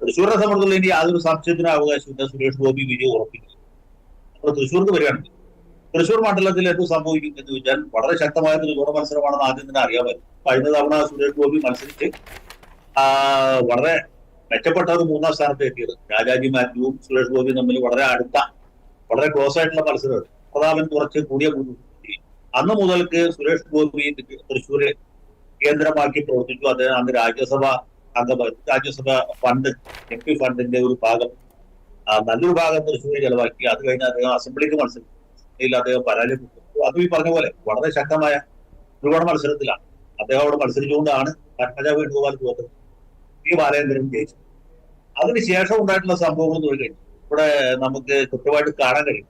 തൃശ്ശൂരിനെ സംബന്ധിച്ചുള്ള ഇനി യാതൊരു സംശയത്തിന് അവകാശമില്ല സുരേഷ് ഗോപി വിജയം ഉറപ്പിക്കും അപ്പോൾ തൃശ്ശൂർക്ക് വരികയാണെങ്കിൽ തൃശ്ശൂർ മണ്ഡലത്തിൽ എന്ത് സംഭവിക്കും എന്ന് ചോദിച്ചാൽ വളരെ ശക്തമായ ത്രികോണ മത്സരമാണെന്ന് ആദ്യം തന്നെ അറിയാൻ പറ്റും. കഴിഞ്ഞ തവണ സുരേഷ് ഗോപി മത്സരിച്ച് വളരെ മെച്ചപ്പെട്ട ഒരു മൂന്നാം സ്ഥാനത്ത് എത്തിയത്. രാജാജി മാത്യുവും സുരേഷ് ഗോപിയും തമ്മിൽ വളരെ അടുത്ത വളരെ ക്ലോസ് ആയിട്ടുള്ള മത്സരമാണ്. പ്രതാപൻ കുറച്ച് കൂടിയ. അന്ന് മുതൽക്ക് സുരേഷ് ഗോപി തൃശ്ശൂര് കേന്ദ്രമാക്കി പ്രവർത്തിച്ചു. അദ്ദേഹം അന്ന് രാജ്യസഭ അംഗമായി രാജ്യസഭ ഫണ്ട് എം പി ഫണ്ടിന്റെ ഒരു ഭാഗം. നല്ലൊരു ഭാഗം തൃശ്ശൂർ ചെലവാക്കി. അത് കഴിഞ്ഞ് അദ്ദേഹം അസംബ്ലിക്ക് മത്സരത്തിൽ അദ്ദേഹം പരാജയപ്പെട്ടു അതും ഈ പറഞ്ഞ പോലെ വളരെ ശക്തമായ ത്രികോണ മത്സരത്തിലാണ്. അദ്ദേഹം അവിടെ മത്സരിച്ചുകൊണ്ടാണ് പത്മജ വേണുഗോപാൽ തോറ്റത് പി ബാലേന്ദ്രൻ ജയിച്ചു. അതിനുശേഷം ഉണ്ടായിട്ടുള്ള സംഭവങ്ങൾ എന്ന് കഴിഞ്ഞു ഇവിടെ നമുക്ക് കൃത്യമായിട്ട് കാണാൻ കഴിയും.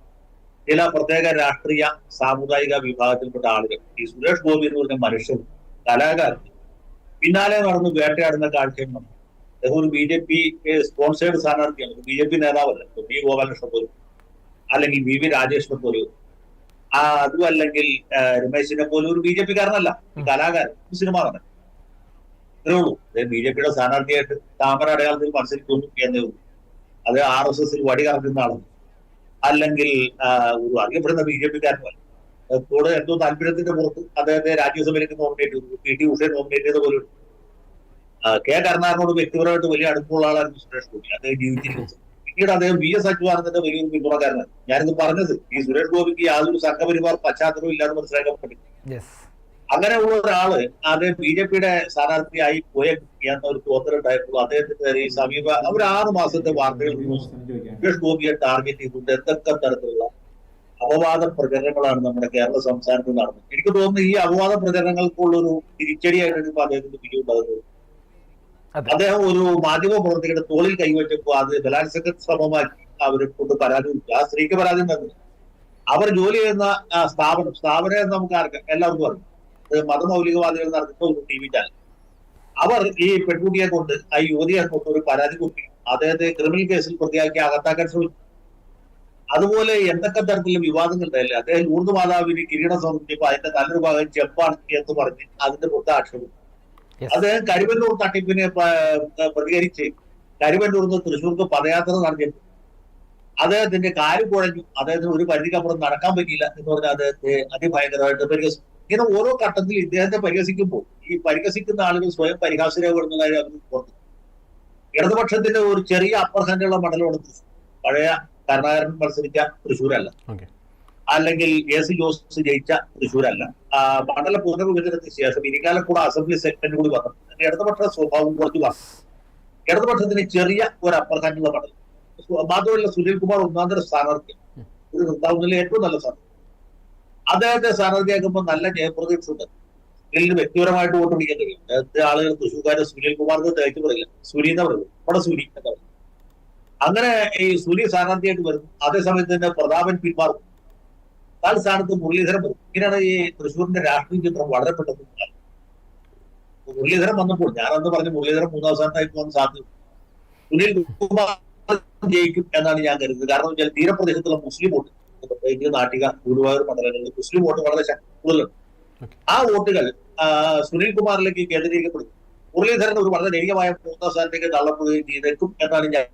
ചില പ്രത്യേക രാഷ്ട്രീയ സാമുദായിക വിഭാഗത്തിൽപ്പെട്ട ആളുകൾ ഈ സുരേഷ് ഗോപി എന്ന് പറഞ്ഞ മനുഷ്യൻ കലാകാരൻ പിന്നാലെ നടന്നു വേട്ടയാടുന്ന കാഴ്ചയും നമ്മൾ അദ്ദേഹം ഒരു ബി ജെ പി സ്പോൺസേഡ് സ്ഥാനാർത്ഥിയാണ്. ബി ജെ പി നേതാവല്ല. പി ഗോപാലകൃഷ്ണൻ പോലും. അല്ലെങ്കിൽ വി വി രാജേഷിനെ പോലും. ആ അതും അല്ലെങ്കിൽ രമേശിനെ പോലും ഒരു ബി ജെ പി കാരനല്ല കലാകാരൻ. സിനിമ നടൻ. ഇത്രേ ഉള്ളൂ. ബി ജെ പിയുടെ സ്ഥാനാർത്ഥിയായിട്ട് താമര അടയാളത്തിൽ മത്സരിക്കുന്നു എന്നേ ഉള്ളൂ. അത് ആർ എസ് എസിൽ വടി കറക്കുന്ന ആളാണ്. അല്ലെങ്കിൽ ഒരു അറിയപ്പെടുന്ന ബി ജെ പി കാരനല്ല കൂടെ എന്തോ താല്പര്യത്തിന്റെ പുറത്ത് അദ്ദേഹത്തെ രാജ്യസഭയിലേക്ക് നോമിനേറ്റ് ചെയ്തു. പി. ടി. ഉഷയെ നോമിനേറ്റ് ചെയ്ത പോലും. കെ. കരുണാകരനോട് വ്യക്തിപരമായിട്ട് വലിയ അടുപ്പമുള്ള ആളാണ് സുരേഷ് ഗോപി. അദ്ദേഹം ജീവിച്ചിരിക്കുന്നത് പിന്നീട് അദ്ദേഹം വി. എസ്. അച്യുതാനന്ദന്റെ വലിയൊരു പിന്തുണക്കാരനാണ് ഞാനിത് പറഞ്ഞത് ഈ സുരേഷ് ഗോപിക്ക് യാതൊരു സംഘപരിവാർ പശ്ചാത്തലവും ഇല്ലാതെ മനസ്സിലാക്കാൻ പറ്റും യെസ് അങ്ങനെയുള്ള ഒരാൾ അദ്ദേഹം ബി ജെ പിയുടെ സ്ഥാനാർത്ഥിയായി പോയ എന്ന ഒരു തോന്നലുണ്ടായപ്പോൾ അദ്ദേഹത്തിന്റെ നേരെ ഈ സമീപ ഒരു ആറ് മാസത്തെ വാർത്തകൾ സുരേഷ് ഗോപിയെ ടാർഗറ്റ് ചെയ്തുകൊണ്ട് എന്തൊക്കെ തരത്തിലുള്ള അപവാദ പ്രചരണങ്ങളാണ് നമ്മുടെ കേരള സംസ്ഥാനത്ത് നടന്നത്. എനിക്ക് തോന്നുന്നു ഈ അപവാദ പ്രചരണങ്ങൾക്കുള്ളൊരു തിരിച്ചടിയായിട്ടാണ് ഇപ്പൊ അദ്ദേഹത്തിന്റെ അതെ. അദ്ദേഹം ഒരു മാധ്യമ പ്രവർത്തകരുടെ തോളിൽ കൈവച്ചപ്പോൾ അത് ബലാത്സംഗ ശ്രമമാക്കി അവരെ കൊണ്ട് പരാതി. ആ സ്ത്രീക്ക് പരാതി നൽകി അവർ ജോലി ചെയ്യുന്ന സ്ഥാപനം സ്ഥാപനം നമുക്ക് ആർക്കാം എല്ലാവർക്കും അറിയാം. മതമൗലികവാദികൾ നടത്തുന്ന ഒരു ടി വി ചാനൽ. അവർ ഈ പെൺകുട്ടിയെ കൊണ്ട് ആ യുവതിയെ കൊണ്ട് ഒരു പരാതി കൊടുത്തി. അദ്ദേഹത്തെ ക്രിമിനൽ കേസിൽ പ്രതിയാക്കി അകത്താക്കാൻ ശ്രമിച്ചു. അതുപോലെ എന്തൊക്കെ തരത്തിലുള്ള വിവാദങ്ങൾ ഉണ്ടായില്ലേ? അദ്ദേഹം ലൂർദ് മാതാവിന് കിരീടം സമർപ്പിച്ചപ്പോൾ അതിന്റെ നല്ലൊരു ഭാഗം ചെപ്പാണ് എന്ന് പറഞ്ഞ് അതിന്റെ പുറത്ത് ആക്ഷേപം. അദ്ദേഹം കരിവന്നൂർ തട്ടിപ്പിനെ പ്രതികരിച്ച് കരിവന്നൂർ നിന്ന് തൃശ്ശൂർക്ക് പദയാത്ര നടത്തിയപ്പോൾ അദ്ദേഹത്തിന്റെ കാൽ കുഴഞ്ഞു. അദ്ദേഹത്തിന് ഒരു പരിധിക്കപ്പുറം നടക്കാൻ പറ്റിയില്ല എന്ന് പറഞ്ഞാൽ അദ്ദേഹത്തെ അതിഭയങ്കരമായിട്ട് പരിഹസിച്ചു ഇങ്ങനെ ഓരോ ഘട്ടത്തിൽ ഇദ്ദേഹത്തെ പരിഹസിക്കുമ്പോൾ ഈ പരിഹസിക്കുന്ന ആളുകൾ സ്വയം പരിഹാസരപ്പെടുന്ന കാര്യം അവർ പുറത്തു ഇടതുപക്ഷത്തിന്റെ ഒരു ചെറിയ അപ്പർ ഹാൻഡുള്ള മണ്ഡലമാണ് തൃശ്ശൂർ. പഴയ കരുണാകരൻ മത്സരിച്ച തൃശ്ശൂരല്ല. അല്ലെങ്കിൽ എ സി ജോസ് ജയിച്ച തൃശ്ശൂരല്ല. മണ്ഡല പുനർവിഭജനത്തിന് ശേഷം ഇരിക്കാലം കൂടെ അസംബ്ലി സെഗ്മെന്റ് കൂടി വന്നു. ഇടതുപക്ഷ സ്വഭാവം കുറച്ച് വന്നു ഇടതുപക്ഷത്തിന് ചെറിയ ഒരു അപ്രധാനുള്ള മണ്ഡലം മാത്രമല്ല സുനിൽ കുമാർ ഒന്നാന്തര സ്ഥാനാർത്ഥി. ഒരു നിർത്താവുന്നതിൽ ഏറ്റവും നല്ല സ്ഥാനാർത്ഥി. അദ്ദേഹത്തെ സ്ഥാനാർത്ഥിയാക്കുമ്പോൾ നല്ല ജയപ്രതീക്ഷ ഉണ്ട്. സുനിലിന് വ്യക്തിപരമായിട്ട് വോട്ട് പിടിക്കാൻ കഴിയും. ആളുകൾ തൃശ്ശൂർക്കാരെ സുനിൽ കുമാർക്ക് തേച്ച് പറയില്ല. സുനി എന്ന് പറയുന്നത്. ഇവിടെ സുനി പറയും അങ്ങനെ ഈ സുനി സ്ഥാനാർത്ഥിയായിട്ട് വരും. അതേസമയത്ത് തന്നെ പ്രതാപൻ പിന്മാറും താൻ സ്ഥാനത്ത് മുരളീധരൻ വരും. ഇങ്ങനെയാണ് ഈ തൃശ്ശൂരിന്റെ രാഷ്ട്രീയ ചിത്രം വളരെ പെട്ടെന്ന്. മുരളീധരൻ വന്നപ്പോൾ ഞാൻ അന്ന് പറഞ്ഞു മുരളീധരൻ മൂന്നാം സ്ഥാനത്തായി പോകാൻ സാധ്യത. സുനിൽ കുമാർ ജയിക്കും എന്നാണ് ഞാൻ കരുതുന്നത്. കാരണം വെച്ചാൽ തീരപ്രദേശത്തുള്ള മുസ്ലിം വോട്ട് പ്രത്യേകിച്ച് നാട്ടിക ഗുരുവായൂർ മണ്ഡലങ്ങളിൽ മുസ്ലിം വോട്ട് വളരെ കൂടുതലുണ്ട്. ആ വോട്ടുകൾ സുനിൽ കുമാറിലേക്ക് കേന്ദ്രീകരിക്കപ്പെടും. മുരളീധരൻ ഒരു വളരെ ദൈനികമായ മൂന്നാം സ്ഥാനത്തേക്ക് തള്ളപ്പെടുകയും ചെയ്തേക്കും എന്നാണ് ഞാൻ